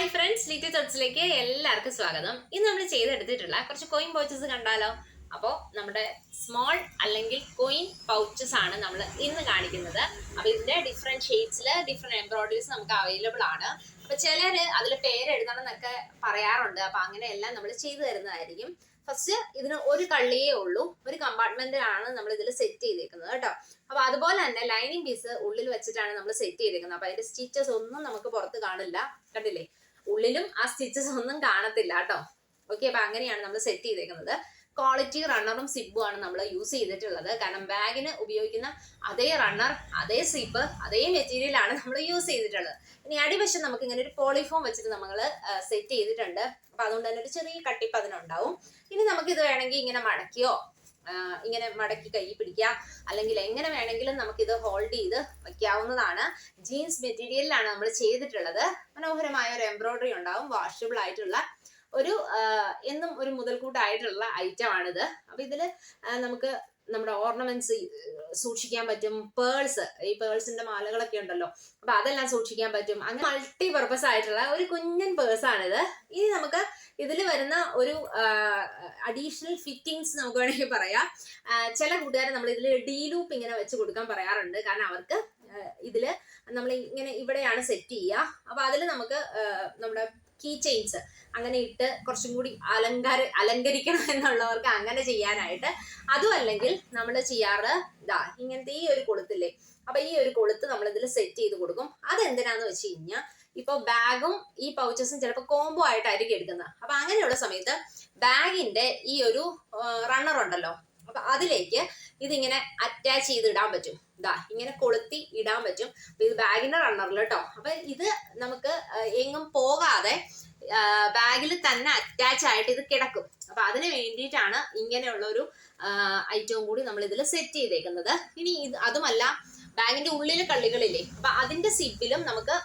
Hi friends Litty തോട്ട്സിലേക്ക് എല്ലാവർക്കും സ്വാഗതം. ഇന്ന് നമ്മൾ ചെയ്തെടുത്തിട്ടുള്ള കുറച്ച് കോയിൻ പൗച്ചസ് കണ്ടാലോ? അപ്പോൾ നമ്മുടെ സ്മോൾ അല്ലെങ്കിൽ കോയിൻ പൗച്ചസ് ആണ് നമ്മൾ ഇന്ന് കാണിക്കുന്നത്. അപ്പോൾ ഇതിന്റെ ഡിഫറെന്റ് ഷെയ്ഡ്സിൽ ഡിഫറെന്റ് എംബ്രോയിഡറീസ് നമുക്ക് അവൈലബിൾ ആണ്. അപ്പോൾ ചിലർ അതിൽ പേര് എഴുതണം എന്നൊക്കെ പറയാറുണ്ട്. അപ്പോൾ അങ്ങനെയെല്ലാം നമ്മൾ ചെയ്തു തരുന്നതായിരിക്കും. ഫസ്റ്റ് ഇതിന് ഒരു കള്ളിയേ ഉള്ളൂ. ഒരു കമ്പാർട്ട്മെന്റിലാണ് നമ്മൾ ഇതിൽ സെറ്റ് ചെയ്തേക്കുന്നത് കേട്ടോ. അപ്പൊ അതുപോലെ തന്നെ ലൈനിങ് പീസ് ഉള്ളിൽ വെച്ചിട്ടാണ് നമ്മൾ സെറ്റ് ചെയ്തേക്കുന്നത്. അപ്പൊ അതിന്റെ സ്റ്റിച്ചസ് ഒന്നും നമുക്ക് പുറത്ത് കാണില്ല. കണ്ടില്ലേ? ഉള്ളിലും ആ സ്റ്റിച്ചസ് ഒന്നും കാണത്തില്ല കേട്ടോ. ഓക്കെ അപ്പൊ അങ്ങനെയാണ് നമ്മൾ സെറ്റ് ചെയ്തേക്കുന്നത്. ക്വാളിറ്റി റണ്ണറും സിബും ആണ് നമ്മൾ യൂസ് ചെയ്തിട്ടുള്ളത്. കാരണം ബാഗിന് ഉപയോഗിക്കുന്ന അതേ റണ്ണർ അതേ സിബ് അതേ മെറ്റീരിയൽ ആണ് നമ്മൾ യൂസ് ചെയ്തിട്ടുള്ളത്. ഇനി അടിവശം നമുക്ക് ഇങ്ങനെ ഒരു പോളിഫോം വെച്ചിട്ട് നമ്മൾ സെറ്റ് ചെയ്തിട്ടുണ്ട്. അപ്പൊ അതുകൊണ്ട് തന്നെ ഒരു ചെറിയ കട്ടിപ്പ് അതിനുണ്ടാവും ഇനി നമുക്ക് ഇത് വേണമെങ്കിൽ ഇങ്ങനെ മടക്കിയോ ഇങ്ങനെ മടക്കി കൈ പിടിക്കാം അല്ലെങ്കിൽ എങ്ങനെ വേണമെങ്കിലും നമുക്കിത് ഹോൾഡ് ചെയ്ത് വെക്കാവുന്നതാണ്. ജീൻസ് മെറ്റീരിയലിലാണ് നമ്മൾ ചെയ്തിട്ടുള്ളത്. മനോഹരമായ ഒരു എംബ്രോയിഡറി ഉണ്ടാവും. വാഷബിൾ ആയിട്ടുള്ള ഒരു എന്നും ഒരു മുതൽക്കൂട്ടായിട്ടുള്ള ഐറ്റം ആണിത്. അപ്പൊ ഇതിൽ നമുക്ക് നമ്മുടെ ഓർണമെന്റ്സ് സൂക്ഷിക്കാൻ പറ്റും. പേഴ്സ് ഈ പേഴ്സിന്റെ മാലകളൊക്കെ ഉണ്ടല്ലോ. അപ്പൊ അതെല്ലാം സൂക്ഷിക്കാൻ പറ്റും. അങ്ങനെ മൾട്ടി പർപ്പസ് ആയിട്ടുള്ള ഒരു കുഞ്ഞൻ പേഴ്സ് ആണിത്. ഇനി നമുക്ക് ഇതിൽ വരുന്ന ഒരു അഡീഷണൽ ഫിറ്റിങ്സ് നമുക്ക് വേണമെങ്കിൽ പറയാം. ചില കൂട്ടുകാരെ നമ്മൾ ഇതിൽ ഡീ ലൂപ്പ് ഇങ്ങനെ വെച്ച് കൊടുക്കാൻ പറയാറുണ്ട്. കാരണം അവർക്ക് ഇതിൽ നമ്മൾ ഇങ്ങനെ ഇവിടെയാണ് സെറ്റ് ചെയ്യുക. അപ്പൊ അതിൽ നമുക്ക് നമ്മുടെ കീ ചെയിൻസ് അങ്ങനെ ഇട്ട് കുറച്ചും കൂടി അലങ്കാര അലങ്കരിക്കണം എന്നുള്ളവർക്ക് അങ്ങനെ ചെയ്യാനായിട്ട്. അതും അല്ലെങ്കിൽ നമ്മൾ ചെയ്യാറ് ഇതാ ഇങ്ങനത്തെ ഈ ഒരു കൊളുത്തില്ലേ? അപ്പൊ ഈ ഒരു കൊളുത്ത് നമ്മൾ ഇതിൽ സെറ്റ് ചെയ്ത് കൊടുക്കും. അതെന്തിനാന്ന് വെച്ച് കഴിഞ്ഞാൽ ഇപ്പൊ ബാഗും ഈ പൗച്ചസും ചിലപ്പോൾ കോംബോ ആയിട്ടായിരിക്കും എടുക്കുന്നത്. അപ്പൊ അങ്ങനെയുള്ള സമയത്ത് ബാഗിന്റെ ഈ ഒരു റണ്ണർ ഉണ്ടല്ലോ. അപ്പൊ അതിലേക്ക് ഇതിങ്ങനെ അറ്റാച്ച് ചെയ്ത് ഇടാൻ പറ്റും. ഇതാ ഇങ്ങനെ കൊളുത്തി ഇടാൻ പറ്റും. ഇത് ബാഗിന്റെ റണ്ണറിൽ കേട്ടോ. അപ്പൊ ഇത് നമുക്ക് എങ്ങും പോകാതെ ബാഗിൽ തന്നെ അറ്റാച്ച് ആയിട്ട് ഇത് കിടക്കും. അപ്പൊ അതിന് വേണ്ടിയിട്ടാണ് ഇങ്ങനെയുള്ള ഒരു ഐറ്റവും കൂടി നമ്മൾ ഇതിൽ സെറ്റ് ചെയ്തേക്കുന്നത്. ഇനി ഇത് അതുമല്ല ബാഗിന്റെ ഉള്ളിലെ കള്ളികളില്ലേ? അപ്പൊ അതിന്റെ സിപ്പിലും നമുക്ക്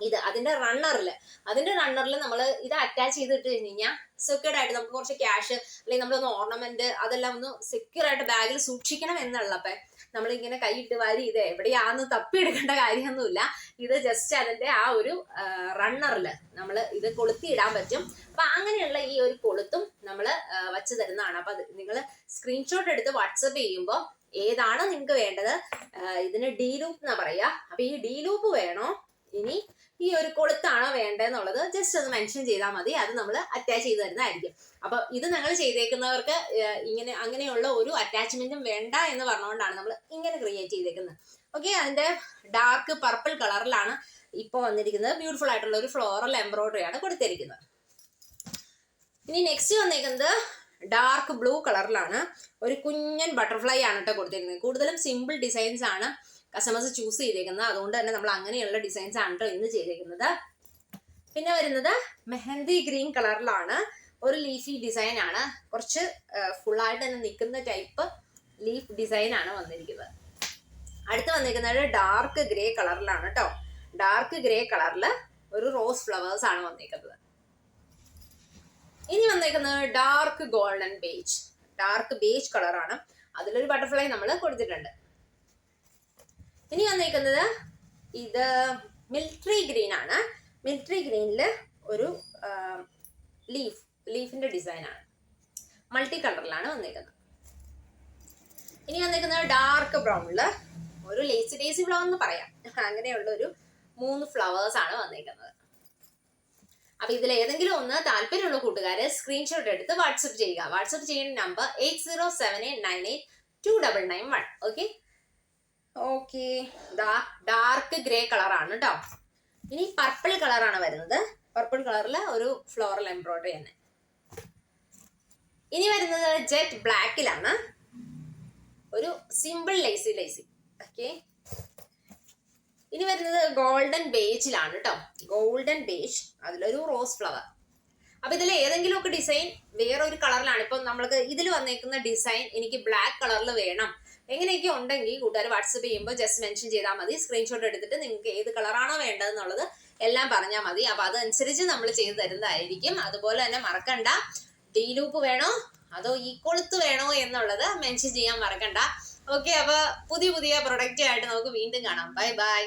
ഇത് അതിന്റെ റണ്ണറിൽ അതിന്റെ റണ്ണറിൽ നമ്മൾ ഇത് അറ്റാച്ച് ചെയ്തിട്ട് കഴിഞ്ഞ് കഴിഞ്ഞാൽ സെക്യൂർഡ് ആയിട്ട് നമുക്ക് കുറച്ച് ക്യാഷ് അല്ലെങ്കിൽ നമ്മളൊന്ന് ഓർണമെന്റ് അതെല്ലാം ഒന്ന് സെക്യൂർ ആയിട്ട് ബാഗിൽ സൂക്ഷിക്കണം എന്നുള്ളപ്പേ നമ്മൾ ഇങ്ങനെ കൈയിട്ട് വാരി ഇത് എവിടെയാന്ന് തപ്പിയെടുക്കേണ്ട കാര്യമൊന്നുമില്ല. ഇത് ജസ്റ്റ് അതിന്റെ ആ ഒരു റണ്ണറിൽ നമ്മൾ ഇത് കൊളുത്തി ഇടാൻ പറ്റും. അപ്പൊ അങ്ങനെയുള്ള ഈ ഒരു കൊളുത്തും നമ്മൾ വച്ച് തരുന്നതാണ്. അപ്പൊ നിങ്ങൾ സ്ക്രീൻഷോട്ട് എടുത്ത് വാട്സപ്പ് ചെയ്യുമ്പോൾ ഏതാണ് നിങ്ങൾക്ക് വേണ്ടത്? ഇതിന് ഡി ലൂപ്പ് എന്നാ പറയാ. അപ്പൊ ഈ ഡി ലൂപ്പ് വേണോ? ഇനി ഈ ഒരു കൊളുത്താണോ വേണ്ടതെന്നുള്ളത് ജസ്റ്റ് ഒന്ന് മെൻഷൻ ചെയ്താൽ മതി. അത് നമ്മൾ അറ്റാച്ച് ചെയ്ത് തരുന്നതായിരിക്കും. അപ്പൊ ഇത് ഞങ്ങൾ ചെയ്തേക്കുന്നവർക്ക് ഇങ്ങനെ അങ്ങനെയുള്ള ഒരു അറ്റാച്ച്മെന്റും വേണ്ട എന്ന് പറഞ്ഞുകൊണ്ടാണ് നമ്മൾ ഇങ്ങനെ ക്രിയേറ്റ് ചെയ്തേക്കുന്നത്. ഓക്കെ അതിന്റെ ഡാർക്ക് പർപ്പിൾ കളറിലാണ് ഇപ്പോൾ വന്നിരിക്കുന്നത്. ബ്യൂട്ടിഫുൾ ആയിട്ടുള്ള ഒരു ഫ്ലോറൽ എംബ്രോയിഡറി ആണ് കൊടുത്തിരിക്കുന്നത്. ഇനി നെക്സ്റ്റ് വന്നിരിക്കുന്നത് ഡാർക്ക് ബ്ലൂ കളറിലാണ് ഒരു കുഞ്ഞൻ ബട്ടർഫ്ലൈ ആണ് കേട്ടോ കൊടുത്തിരിക്കുന്നത്. കൂടുതലും സിമ്പിൾ ഡിസൈൻസ് ആണ്. കസ്റ്റമേഴ്സ് ചൂസ് ചെയ്തേക്കുന്നത്. അതുകൊണ്ട് തന്നെ നമ്മൾ അങ്ങനെയുള്ള ഡിസൈൻസ് ആണ് ഇന്ന് ചെയ്തേക്കുന്നത്. പിന്നെ വരുന്നത് മെഹന്തി ഗ്രീൻ കളറിലാണ്. ഒരു ലീഫി ഡിസൈൻ ആണ്. കുറച്ച് ഫുൾ ആയിട്ട് തന്നെ നിൽക്കുന്ന ടൈപ്പ് ലീഫ് ഡിസൈൻ ആണ് വന്നിരിക്കുന്നത്. അടുത്ത് വന്നിരിക്കുന്നത് ഡാർക്ക് ഗ്രേ കളറിലാണ് കേട്ടോ ഡാർക്ക് ഗ്രേ കളറിൽ ഒരു റോസ് ഫ്ലവേഴ്സ് ആണ് വന്നിരിക്കുന്നത്. ഇനി വന്നേക്കുന്നത് dark golden beige dark beige കളറാണ്. അതിലൊരു ബട്ടർഫ്ലൈ നമ്മൾ കൊടുത്തിട്ടുണ്ട്. ഇനി വന്നിരിക്കുന്നത് ഇത് മിൽട്രി ഗ്രീൻ ആണ്. മിൽട്രി ഗ്രീനിൽ ഒരു ലീഫ് ലീഫിന്റെ ഡിസൈൻ ആണ്. മൾട്ടി കളറിലാണ് വന്നിരിക്കുന്നത് ഇനി വന്നിരിക്കുന്നത് ഡാർക്ക് ബ്രൗണിൽ ഒരു ലേസി ഡേസി ഫ്ലവർ എന്ന് പറയാം. അങ്ങനെയുള്ള ഒരു മൂന്ന് ഫ്ലവേഴ്സ് ആണ് വന്നിരിക്കുന്നത് അപ്പൊ ഇതിൽ ഏതെങ്കിലും ഒന്ന് താല്പര്യമുള്ള കൂട്ടുകാര് സ്ക്രീൻഷോട്ട് എടുത്ത് വാട്സപ്പ് ചെയ്യുക. വാട്സപ്പ് ചെയ്യേണ്ട number eight zero seven eight nine eight two double nine one okay okay dark grey കളറാണ് കേട്ടോ ഇനി പർപ്പിൾ കളറാണ് വരുന്നത്. പർപ്പിൾ കളറിൽ ഒരു ഫ്ലോറൽ എംബ്രോയിഡറി തന്നെ. ഇനി വരുന്നത് ജെറ്റ് ബ്ലാക്കിലാണ് ഒരു സിമ്പിൾ ലേസി ലേസി ഓക്കെ ഇനി വരുന്നത് ഗോൾഡൻ ബേജിലാണ് കേട്ടോ ഗോൾഡൻ ബേജ് അതിലൊരു റോസ് ഫ്ലവർ അപ്പൊ ഇതിൽ ഏതെങ്കിലും ഒക്കെ ഡിസൈൻ വേറെ ഒരു കളറിലാണ് ഇപ്പൊ നമ്മൾക്ക് ഇതിൽ വന്നേക്കുന്ന ഡിസൈൻ എനിക്ക് ബ്ലാക്ക് കളറിൽ വേണം. എങ്ങനെയൊക്കെ ഉണ്ടെങ്കിൽ കൂട്ടുകാർ വാട്സപ്പ് ചെയ്യുമ്പോൾ ജസ്റ്റ് മെൻഷൻ ചെയ്താൽ മതി. സ്ക്രീൻഷോട്ട് എടുത്തിട്ട് നിങ്ങൾക്ക് ഏത് കളറാണോ വേണ്ടതെന്നുള്ളത് എല്ലാം പറഞ്ഞാൽ മതി. അപ്പൊ അതനുസരിച്ച് നമ്മൾ ചെയ്തു തരുന്നതായിരിക്കും. അതുപോലെ തന്നെ മറക്കണ്ട. ഡീ ലൂപ്പ് വേണോ? അതോ ഈ കൊളുത്ത് വേണോ എന്നുള്ളത് മെൻഷൻ ചെയ്യാൻ മറക്കണ്ട. ഓക്കെ അപ്പൊ പുതിയ പുതിയ പ്രൊഡക്റ്റ് ആയിട്ട് നമുക്ക് വീണ്ടും കാണാം. Bye bye